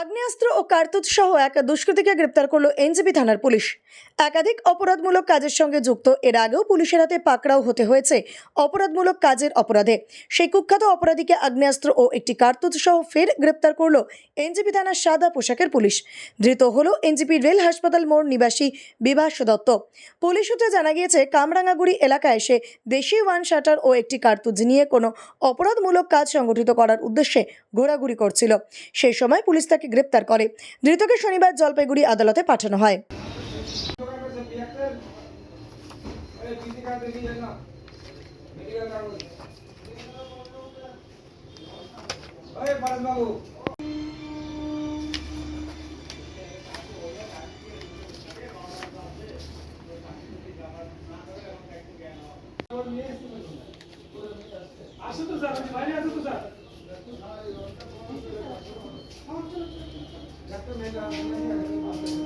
আগ্নেয়াস্ত্র ও কার্তুজ সহ এক দুষ্কৃতীকে গ্রেপ্তার করল এনজিপি থানার পুলিশ। একাধিক অপরাধমূলক কাজের সঙ্গে যুক্ত এর আগেও পুলিশের হাতে পাকড়াও হতে হয়েছে অপরাধমূলক কাজের অপরাধে। সেই কুখ্যাত অপরাধীকে আগ্নেয়াস্ত্র ও একটি কার্তুজ সহ ফের গ্রেপ্তার করল এনজিপি থানার সাদা পোশাকের পুলিশ। ধৃত হলো এনজিপি রেল হাসপাতাল মোড় নিবাসী বিভাস দত্ত। পুলিশ সূত্রে জানা গিয়েছে, কামরাঙ্গাগুড়ি এলাকায় সে দেশি ওয়ান শাটার ও একটি কার্তুজ নিয়ে কোনো অপরাধমূলক কাজ সংগঠিত করার উদ্দেশ্যে ঘোরাঘুরি করছিল। সেই সময় পুলিশ তাকে গ্রেপ্তার করে। ধৃতকে শনিবার জলপাইগুড়ি আদালতে পাঠানো হয়। আসো তো স্যার বাইরে আসো তো স্যার। So maybe I'll.